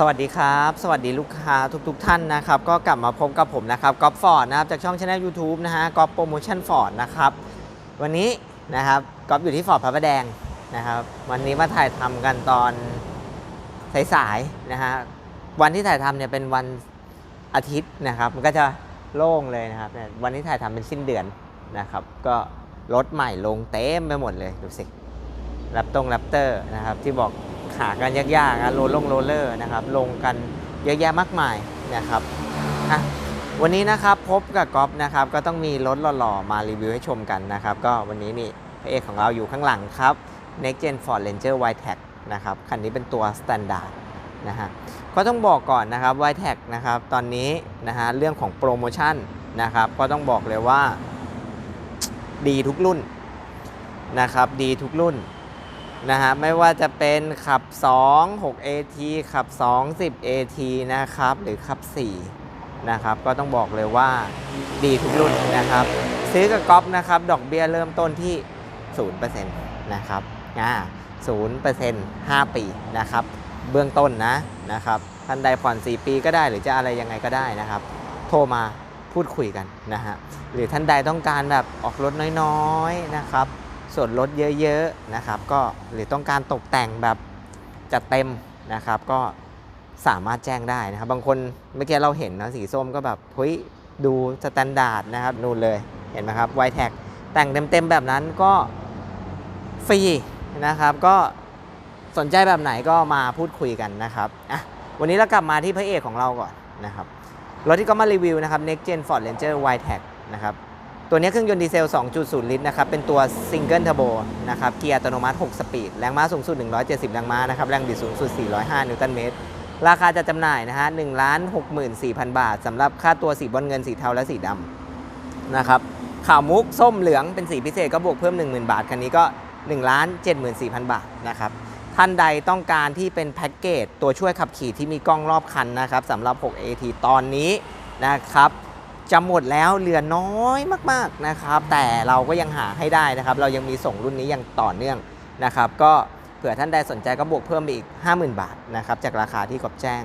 สวัสดีครับ สวัสดีลูกค้าทุกๆทท่านนะครับ ก็กลับมาพบกับผมนะครับก๊อฟฟอร์ดนะครับ จากช่องช anel YouTube นะฮะก๊อฟโปรโมชั่นฟอร์ดนะครับ วันนี้นะครับก๊อฟอยู่ที่ฟอร์ดพระประแดงนะครับ วันนี้มาถ่ายทำกันตอนสายๆนะฮะวันที่ถ่ายทำเนี่ยเป็นวันอาทิตย์นะครับ มันก็จะโล่งเลยนะครับ วันที่ถ่ายทำเป็นสิ้นเดือนนะครับ ก็รถใหม่ลงเต็มไปหมดเลยดูสิแรปตรงแรปเตอร์นะครับที่บอก หากันยากๆนะโรลลงโรลเลอร์นะครับลงกันเยอะแยะมากมายนะครับอะวันนี้นะครับพบกับก๊อฟนะครับก็ต้องมีรถหล่อๆมารีวิวให้ชมกันนะครับก็วันนี้นี่พระเอกของเราอยู่ข้างหลังครับ Next Gen Ford Ranger w i t e c นะครับคันนี้เป็นตัว Standard นะฮะก็ต้องบอกก่อนนะครับ w i t e c นะครับตอนนี้นะฮะเรื่องของโปรโมชั่นนะครับก็ต้องบอกเลยว่า ดีทุกรุ่นนะครับดีทุกรุ่น นะฮะไม่ว่าจะเป็นขับ 2 6 AT ขับ 2 10 AT นะครับ หรือขับ 4 นะครับ ก็ต้องบอกเลยว่าดีทุกรุ่นนะครับ ซื้อกับก๊อฟนะครับ ดอกเบี้ยเริ่มต้นที่ 0%นะครับอ่า0% 5 ปีนะครับ เบื้องต้นนะนะครับท่านใดผ่อน 4 ปีก็ได้หรือจะอะไรยังไงก็ได้นะครับ โทรมาพูดคุยกันนะฮะหรือท่านใดต้องการแบบออกรถน้อยๆนะครับ ส่วนลดเยอะๆนะครับก็หรือต้องการตกแต่งแบบจัดเต็มนะครับก็สามารถแจ้งได้นะครับ บางคนเมื่อกี้เราเห็นนะสีส้มก็แบบเฮ้ยดูสแตนดาร์ดนะครับนู่นเลยเห็นไหมครับไวแท็กแต่งเต็มๆแบบนั้นก็ฟรีนะครับ ก็สนใจแบบไหนก็มาพูดคุยกันนะครับอะวันนี้เรากลับมาที่พระเอกของเราก่อนนะครับรถที่ก็มารีวิวนะครับ Next Gen Ford Ranger w i t e c นะครับ ตัวนี้เครื่องยนต์ดีเซล 2.0 ลิตรนะครับ เป็นตัวซิงเกิลเทอร์โบนะครับ เกียร์อัตโนมัติ 6 สปีด แรงม้าสูงสุด 170 แรงม้านะครับ แรงบิดสูงสุด 405 นิวตันเมตร ราคาจะจำหน่ายนะฮะ1 64,000 บาทสำหรับค่าตัวสีบอลเงินสีเทาและสีดำนะครับขาวมุกส้มเหลืองเป็นสีพิเศษก็บวกเพิ่ม 10,000 บาท คันนี้ก็1 74,000 บาทนะครับ ท่านใดต้องการที่เป็นแพ็กเกจตัวช่วยขับขี่ที่มีกล้องรอบคันนะครับสำหรับ 6AT ตอนนี้นะครับ จะหมดแล้วเหลือน้อยมากๆนะครับ แต่เราก็ยังหาให้ได้นะครับ เรายังมีส่งรุ่นนี้อย่างต่อเนื่องนะครับ ก็เผื่อท่านใดสนใจก็บวกเพิ่มไปอีก 50,000 บาทนะครับจากราคาที่กอบแจ้ง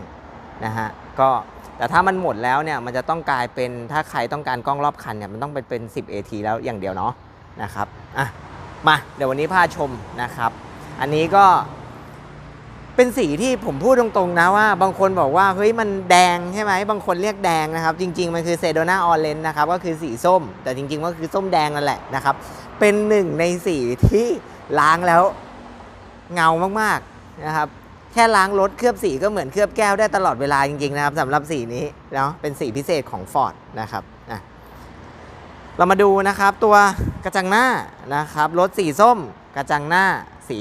นะฮะก็แต่ถ้ามันหมดแล้วเนี่ยมันจะต้องกลายเป็นถ้าใครต้องการกล้องรอบคันเนี่ยมันต้องเป็นเป็น 10 AT แล้วอย่างเดียวเนาะนะครับอะมาเดี๋ยววันนี้พาชมนะครับ อันนี้ก็ เป็นสีที่ผมพูดตรงๆนะว่า บางคนบอกว่าเฮ้ยมันแดงใช่ไหมบางคนเรียกแดงนะครับ จริง ๆ มันคือเซโดนาออเรนนะครับก็คือสีส้ม แต่จริง ๆ ก็คือส้มแดงนั่นแหละนะครับ เป็นหนึ่งในสีที่ล้างแล้วเงามากๆนะครับแค่ล้างรถเคลือบสีก็เหมือนเคลือบแก้วได้ตลอดเวลาจริงๆนะครับสำหรับสีนี้เนาะเป็นสีพิเศษของ Ford นะครับอะเรามาดูนะครับตัวกระจังหน้านะครับรถสีส้ม กระจังหน้าสี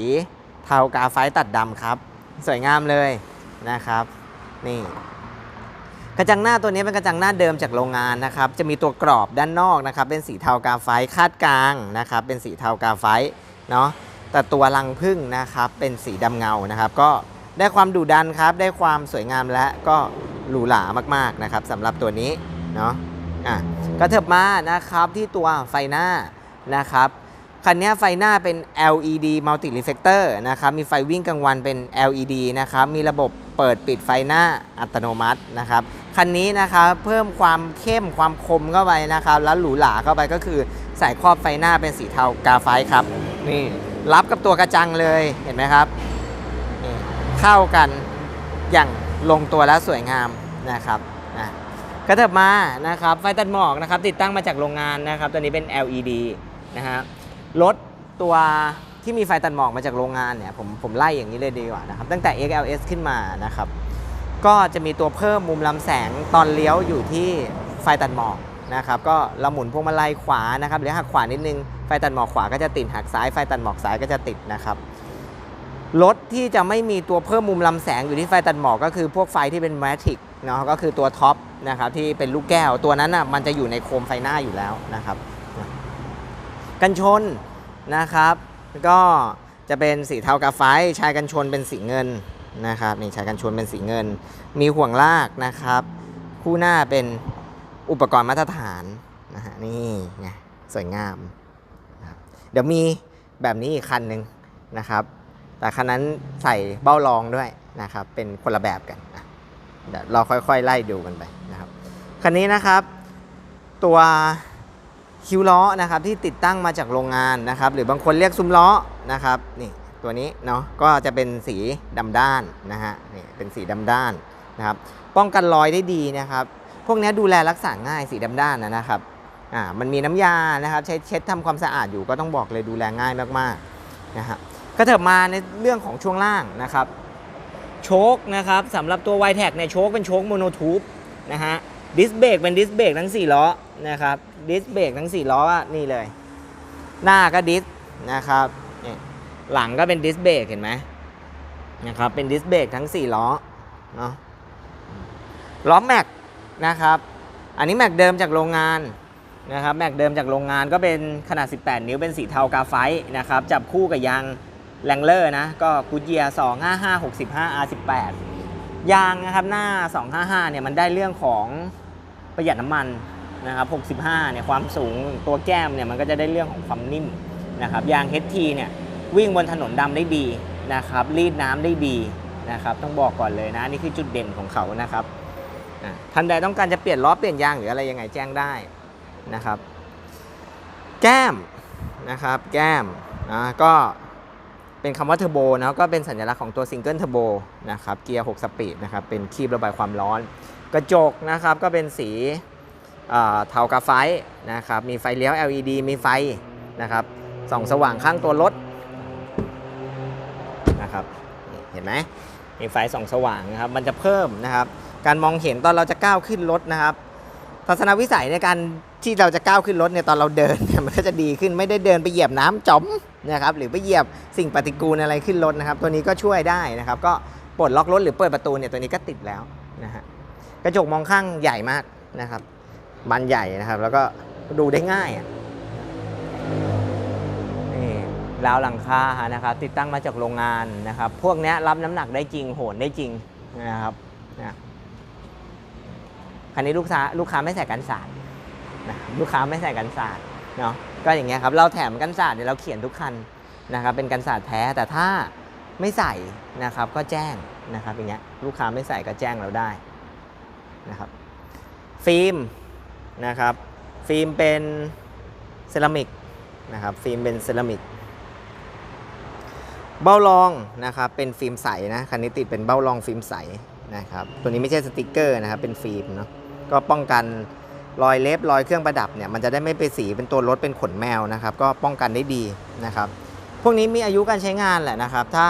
เทากาไฟตัดดำครับ สวยงามเลยนะครับ นี่ กระจังหน้าตัวนี้เป็นกระจังหน้าเดิมจากโรงงานนะครับ จะมีตัวกรอบด้านนอกนะครับ เป็นสีเทากาไฟคาดกลางนะครับ เป็นสีเทากาไฟเนาะแต่ตัวรังพึ่งนะครับ เป็นสีดำเงานะครับ ก็ได้ความดุดันครับ ได้ความสวยงามและก็หรูหรามากๆนะครับสำหรับตัวนี้เนาะอะก็เถิบมานะครับที่ตัวไฟหน้านะครับ คันนี้ไฟหน้าเป็น LED multi reflector นะครับมีไฟวิ่งกลางวันเป็น LED นะครับมีระบบเปิดปิดไฟหน้าอัตโนมัตินะครับคันนี้นะครับเพิ่มความเข้มความคมเข้าไปนะครับแล้วหรูหราเข้าไปก็คือใส่ครอบไฟหน้าเป็นสีเทากาไฟครับนี่รับกับตัวกระจังเลยเห็นไหมครับเข้ากันอย่างลงตัวและสวยงามนะครับนะก็เถิบมานะครับไฟตัดหมอกนะครับติดตั้งมาจากโรงงานนะครับตัวนี้เป็น LED นะฮะ รถตัวที่มีไฟตัดหมอกมาจากโรงงานเนี่ยผมผมไล่อย่างนี้เลยดีกว่านะครับตั้งแต่ XLS ขึ้นมานะครับ ก็จะมีตัวเพิ่มมุมลำแสงตอนเลี้ยวอยู่ที่ไฟตัดหมอกนะครับก็เราหมุนพวงมาลัยขวานะครับหรือหักขวานิดนึงไฟตัดหมอกขวาก็จะติดหักซ้ายไฟตัดหมอกซ้ายก็จะติดนะครับรถที่จะไม่มีตัวเพิ่มมุมลำแสงอยู่ที่ไฟตัดหมอกก็คือพวกไฟที่เป็นแมทริกเนาะก็คือตัวท็อปนะครับที่เป็นลูกแก้วตัวนั้นอะมันจะอยู่ในโคมไฟหน้าอยู่แล้วนะครับ กันชน นะครับ ก็จะเป็นสีเทากาไฟชายกันชนเป็นสีเงินนะครับนี่ชายกันชนเป็นสีเงิน มีห่วงลากนะครับ คู่หน้าเป็นอุปกรณ์มาตรฐานนะฮะนี่ไงสวยงามนะเดี๋ยวมีแบบนี้อีกคันหนึ่งนะครับ แต่คันนั้นใส่เบ้ารองด้วยนะครับ เป็นคนละแบบกันนะเดี๋ยวเราค่อยๆ ไล่ดูกันไปนะครับ คันนี้นะครับตัว คิวล้อนะครับที่ติดตั้งมาจากโรงงานนะครับ หรือบางคนเรียกซุ้มล้อนะครับนี่ตัวนี้เนาะก็จะเป็นสีดำด้านนะฮะนี่เป็นสีดำด้านนะครับป้องกันรอยได้ดีนะครับ พวกนี้ดูแลรักษาง่ายสีดำด้านนะครับอ่ามันมีน้ำยานะครับใช้เช็ดทำความสะอาดอยู่ก็ต้องบอกเลยดูแลง่ายมากๆนะฮะก็เถิบมาในเรื่องของช่วงล่างนะครับโชคนะครับสำหรับตัว y t แท็เนี่ยโชคเป็นโชคโมโนทูบนะฮะ ดิสเบรกเป็นดิสเบรกทั้ง 4 ล้อนะครับดิสเบรกทั้ง 4 ล้อนี่เลย หน้าก็ดิสนะครับนี่หลังก็เป็นดิสเบรกเห็นไหมนะครับเป็นดิสเบรกทั้ง 4 ล้อเนาะล้อแม็กนะครับอันนี้แม็กเดิมจากโรงงานนะครับแม็กเดิมจากโรงงานก็เป็นขนาด 18 นิ้วเป็นสีเทากาไฟนะครับจับคู่กับยางแรงเลอร์นะก็กูเจีย255 65 R18 ยางนะครับหน้า 255 เนี่ยมันได้เรื่องของประหยัดน้ำมันนะครับ 65 เนี่ยความสูงตัวแก้มเนี่ยมันก็จะได้เรื่องของความนิ่มนะครับยาง HT เนี่ยวิ่งบนถนนดำได้ดีนะครับรีดน้ำได้ดีนะครับต้องบอกก่อนเลยนะนี่คือจุดเด่นของเขานะครับท่านใดต้องการจะเปลี่ยนล้อเปลี่ยนยางหรืออะไรยังไงแจ้งได้นะครับ แก้มนะครับ แก้มนะก็ เป็นคำว่าเทอร์โบนะก็เป็นสัญลักษณ์ของตัวซิงเกิลเทอร์โบนะครับเกียร์ 6 สปีดนะครับเป็นคีบระบายความร้อน กระจกนะครับก็เป็นสีเอ่อเทากาไฟนะครับมีไฟเลี้ยว LED มีไฟนะครับส่องสว่างข้างตัวรถนะครับเห็นไหมมีไฟส่องสว่างนะครับมันจะเพิ่มนะครับการมองเห็นตอนเราจะก้าวขึ้นรถนะครับทัศนวิสัยในการ ที่เราจะก้าวขึ้นรถเนี่ยตอนเราเดินเนี่ยมันก็จะดีขึ้นไม่ได้เดินไปเหยียบน้ำจอมนะครับหรือไปเหยียบสิ่งปฏิกูลอะไรขึ้นรถนะครับ ตัวนี้ก็ช่วยได้นะครับ ก็ปลดล็อกรถหรือเปิดประตูเนี่ยตัวนี้ก็ติดแล้วนะฮะกระจกมองข้างใหญ่มากนะครับบานใหญ่นะครับ แล้วก็ดูได้ง่ายนี่ราวหลังคานะครับ ติดตั้งมาจากโรงงานนะครับ พวกนี้รับน้ำหนักได้จริงโหนได้จริงนะครับนะคันนี้ลูกค้าลูกค้าไม่ใส่กันสาด นะลูกค้าไม่ใส่กันสาดเนาะก็อย่างเงี้ยครับเราแถมกันสาดเนี่ยเราเขียนทุกคันนะครับเป็นกันสาดแท้แต่ถ้าไม่ใส่นะครับก็แจ้งนะครับอย่างเงี้ยลูกค้าไม่ใส่ก็แจ้งเราได้นะครับฟิล์มนะครับฟิล์มเป็นเซรามิกนะครับฟิล์มเป็นเซรามิกเบ้ารองนะครับเป็นฟิล์มใสนะคันนี้ติดเป็นเบ้ารองฟิล์มใสนะครับตัวนี้ไม่ใช่สติกเกอร์นะครับเป็นฟิล์มเนาะก็ป้องกัน รอยเล็บรอยเครื่องประดับเนี่ยมันจะได้ไม่ไปสีเป็นตัวรถเป็นขนแมวนะครับก็ป้องกันได้ดีนะครับ พวกนี้มีอายุการใช้งานแหละนะครับ ถ้า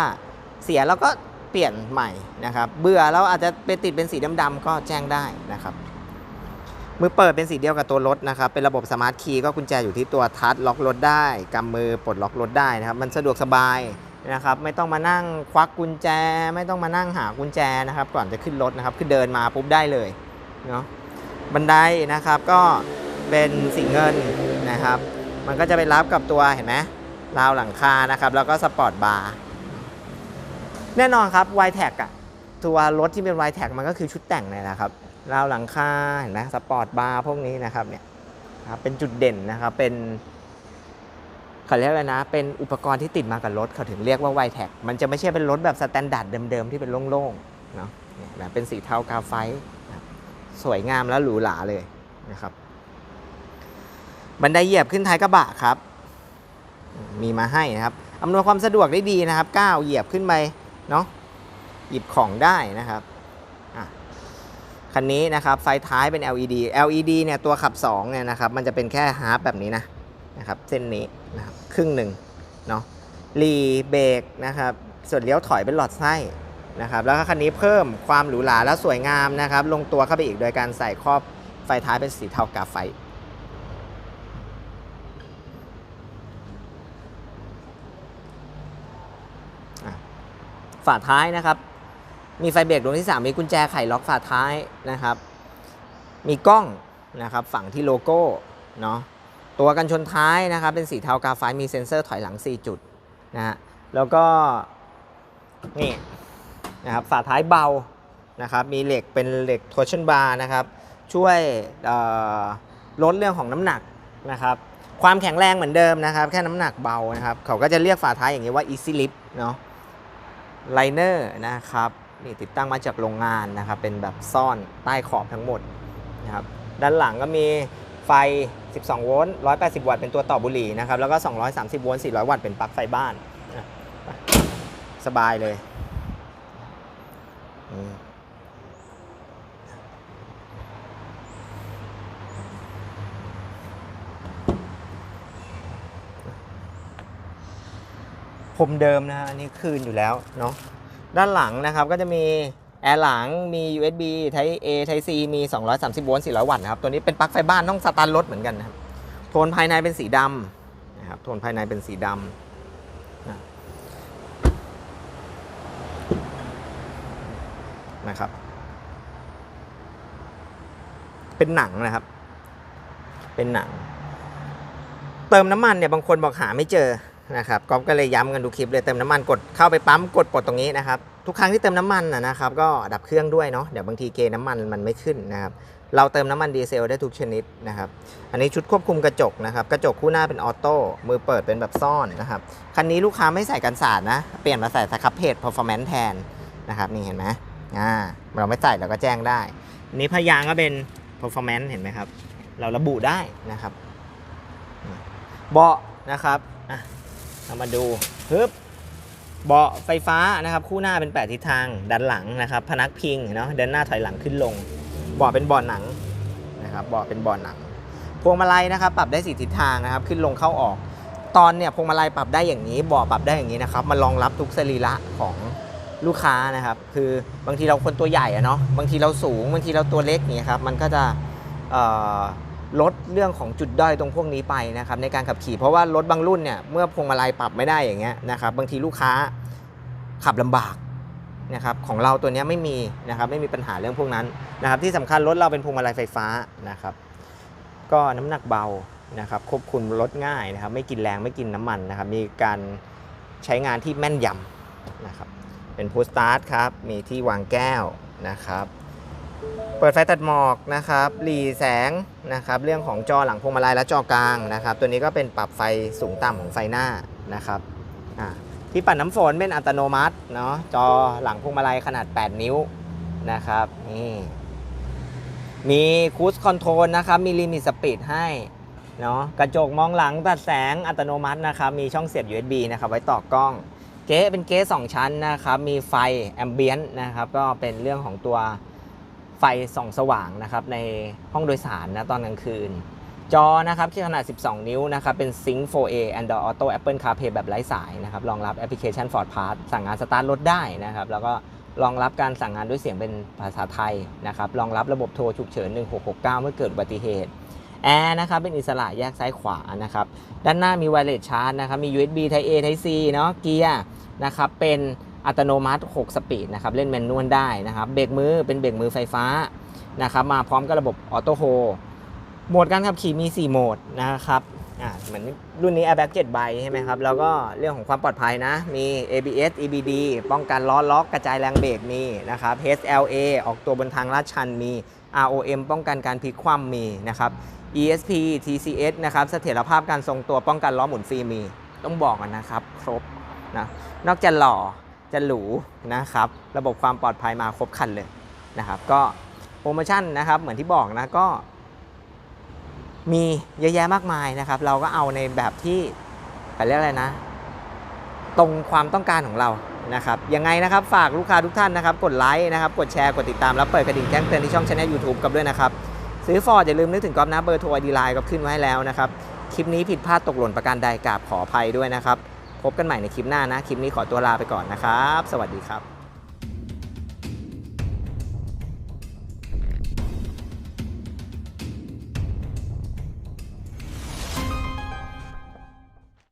เสียแล้วก็เปลี่ยนใหม่นะครับ เบื่อแล้วอาจจะไปติดเป็นสีดำๆก็แจ้งได้นะครับมือเปิดเป็นสีเดียวกับตัวรถนะครับ เป็นระบบสมาร์ทคีย์ก็กุญแจอยู่ที่ตัวทัชล็อกรถได้กำมือปลดล็อกรถได้นะครับ มันสะดวกสบายนะครับ ไม่ต้องมานั่งควักกุญแจ ไม่ต้องมานั่งหากุญแจนะครับ ก่อนจะขึ้นรถนะครับ คือเดินมาปุ๊บได้เลยเนาะ บันไดนะครับก็เป็นสีเงินนะครับ มันก็จะไปรับกับตัวเห็นไหมราวหลังคานะครับ แล้วก็สปอร์ตบาร์แน่นอนครับ y t a g อะตัวรถที่เป็น y t a g มันก็คือชุดแต่งเนี่ยนะครับราวหลังคาเห็นไหมสปอร์ตบาร์พวกนี้นะครับเนี่ยครับเป็นจุดเด่นนะครับเป็นเขาเรียกอะไรนะ เป็นอุปกรณ์ที่ติดมากับรถเขาถึงเรียกว่า y t a g มันจะไม่ใช่เป็นรถแบบสแตนดาร์ดเดิมๆที่เป็นโล่งๆเนาะเนี่ยแบบเป็นสีเทากาไฟนะครับ สวยงามและหรูหราเลยนะครับบันไดเหยียบขึ้นท้ายกระบะครับ มีมาให้นะครับอำนวยความสะดวกได้ดีนะครับก้าวเหยียบขึ้นไปเนาะหยิบของได้นะครับคันนี้นะครับไฟท้ายเป็น LED LED เนี่ยตัวขับ2เนี่ยนะครับมันจะเป็นแค่ฮาร์ปแบบนี้นะนะครับเส้นนี้นะครับครึ่งหนึ่งเนาะรีเบรกนะครับส่วนเลี้ยวถอยเป็นหลอดไส้ นะครับแล้วก็คันนี้เพิ่มความหรูหราและสวยงามนะครับลงตัวเข้าไปอีกโดยการใส่ครอบไฟท้ายเป็นสีเทากาไฟฝาท้ายนะครับ มีไฟเบรกดวงที่ 3 มีกุญแจไขล็อกฝาท้ายนะครับ มีกล้องนะครับฝั่งที่โลโก้เนาะตัวกันชนท้ายนะครับเป็นสีเทากาไฟมีเซ็นเซอร์ถอยหลัง 4 จุดนะฮะแล้วก็นี่ นะครับฝาท้ายเบานะครับมีเหล็กเป็นเหล็กทอร์ชันบาร์นะครับช่วยลดเรื่องของน้ำหนักนะครับความแข็งแรงเหมือนเดิมนะครับ แค่น้ำหนักเบานะครับ เขาก็จะเรียกฝาท้ายอย่างนี้ว่า easy lift เนาะไลเนอร์นะครับนี่ติดตั้งมาจากโรงงานนะครับ เป็นแบบซ่อนใต้ขอบทั้งหมดนะครับด้านหลังก็มีไฟ 12 โวลต์ 180 วัตต์เป็นตัวต่อบุหรี่นะครับ แล้วก็ 230 โวลต์ 400 วัตต์เป็นปลั๊กไฟบ้าน สบายเลย มเดิมนะฮะอันนี้คืนอยู่แล้วเนาะด้านหลังนะครับก็จะมีแอร์หลังมี USB Type A Type C มี 230 โวลต์ 400 วัตต์นะครับ ตัวนี้เป็นปลั๊กไฟบ้านต้องสตาร์ทรถเหมือนกันนะครับ โทนภายในเป็นสีดำนะครับ โทนภายในเป็นสีดำนะนะครับ เป็นหนังนะครับ เป็นหนัง เติมน้ำมันเนี่ยบางคนบอกหาไม่เจอ นะครับก๊อฟก็เลยย้ำกันดูคลิปเลยเติมน้ำมันกดเข้าไปปั๊มกดปลดตรงนี้นะครับทุกครั้งที่เติมน้ำมันนะครับก็ดับเครื่องด้วยเนาะเดี๋ยวบางทีเกน้ำมันมันไม่ขึ้นนะครับเราเติมน้ำมันดีเซลได้ทุกชนิดนะครับอันนี้ชุดควบคุมกระจกนะครับกระจกคู่หน้าเป็นออโต้มือเปิดเป็นแบบซ่อนนะครับคันนี้ลูกค้าไม่ใส่กันสาดนะ เปลี่ยนมาใส่สครับเพจ performance แทนนะครับนี่เห็นไหมอ่าเราไม่ใส่เราก็แจ้งได้นี้พยางก็เป็น performance เห็นไหมครับ เราระบุได้นะครับ เบาะนะครับ เรามาดูฮึบเบาะไฟฟ้านะครับคู่หน้าเป็น 8 ทิศทางด้านหลังนะครับพนักพิงเนาะเดินหน้าถอยหลังขึ้นลงเบาะเป็นเบาะหนังนะครับเบาะเป็นเบาะหนัง พวงมาลัยนะครับปรับได้สี่ทิศทางนะครับขึ้นลงเข้าออก ตอนเนี่ยพวงมาลัยปรับได้อย่างนี้เบาะปรับได้อย่างนี้นะครับมารองรับทุกสรีระของลูกค้านะครับ คือบางทีเราคนตัวใหญ่อะเนาะบางทีเราสูงบางทีเราตัวเล็กเนี่ยครับมันก็จะเอ่อ ลดเรื่องของจุดด้อยตรงพวกนี้ไปนะครับในการขับขี่เพราะว่ารถบางรุ่นเนี่ยเมื่อพวงมาลัยปรับไม่ได้อย่างเงี้ยนะครับบางทีลูกค้าขับลำบากนะครับของเราตัวนี้ไม่มีนะครับไม่มีปัญหาเรื่องพวกนั้นนะครับที่สำคัญรถเราเป็นพวงมาลัยไฟฟ้านะครับก็น้ำหนักเบานะครับควบคุมรถง่ายนะครับไม่กินแรงไม่กินน้ำมันนะครับมีการใช้งานที่แม่นยำนะครับเป็นพูสตาร์ทครับมีที่วางแก้วนะครับ เปิดไฟตัดหมอกนะครับหลีแสงนะครับ เรื่องของจอหลังพวงมาลัยและจอกลางนะครับ ตัวนี้ก็เป็นปรับไฟสูงต่ำของไฟหน้านะครับอ่าที่ปัดน้ำฝนเป็นอัตโนมัติเนาะจอหลังพวงมาลัยขนาด 8 นิ้วนะครับนี่มีคูสคอนโทรลนะครับ มีลิมิตสปีดให้เนาะกระจกมองหลังตัดแสงอัตโนมัตินะครับ มีช่องเสียบ USB นะครับ ไว้ต่อกล้อง เก๊เป็นเก๊สองชั้นนะครับ มีไฟแอมเบียนนะครับ ก็เป็นเรื่องของตัว ไฟส่องสว่างนะครับในห้องโดยสารนะตอนกลางคืน จอนะครับที่ขนาด 12 นิ้วนะครับเป็น Sync 4A Android Auto Apple CarPlay แบบไร้สายนะครับรองรับแอปพลิเคชัน Ford Pass สั่งงานสตาร์ทรถได้นะครับแล้วก็รองรับการสั่งงานด้วยเสียงเป็นภาษาไทยนะครับรองรับระบบโทรฉุกเฉิน 1669 เมื่อเกิดอุบัติเหตุแอร์นะครับเป็นอิสระแยกซ้ายขวานะครับด้านหน้ามีไวเลสชาร์จนะครับมี USB Type A Type C เนาะเกียร์นะครับเป็น อัตโนมัติ 6 สปีดนะครับเล่นแมนนวลได้นะครับเบรกมือเป็นเบรกมือไฟฟ้านะครับมาพร้อมกับระบบออโต้โฮโหมดการขับขี่มี 4 โหมดนะครับอ่าเหมือนรุ่นนี้ Airbag 7ใบใช่ไหมครับ แล้วก็เรื่องของความปลอดภัยนะ มี ABS EBD ป้องกันล้อล็อกกระจายแรงเบรกมีนะครับ HLA ออกตัวบนทางลาดชันมี ROM ป้องกันการพลิกคว่ำมีนะครับ ESP TCS นะครับเสถียรภาพการทรงตัวป้องกันล้อหมุนฟรีมี ต้องบอกกันนะครับ ครบนะนอกจากหล่อ จะหรูนะครับ ระบบความปลอดภัยมาครบคันเลยนะครับ ก็โปรโมชั่นนะครับ เหมือนที่บอกนะก็มีเยอะแยะมากมายนะครับ เราก็เอาในแบบที่เขาเรียกอะไรนะ ตรงความต้องการของเรานะครับยังไงนะครับฝากลูกค้าทุกท่านนะครับ กดไลค์นะครับ กดแชร์กดติดตามแล้วเปิดกระดิ่งแจ้งเตือนที่ช่องช anel YouTube กับด้วยนะครับ ซื้อฟอร์ดอย่าลืมนึกถึงก๊อฟนะเบอร์โทรอดีไลน์ก็ขึ้นไว้ให้แล้วนะครับ คลิปนี้ผิดพลาดตกหล่นประการใดกราบขออภัยด้วยนะครับ พบกันใหม่ในคลิปหน้านะ คลิปนี้ขอตัวลาไปก่อนนะครับ สวัสดีครับ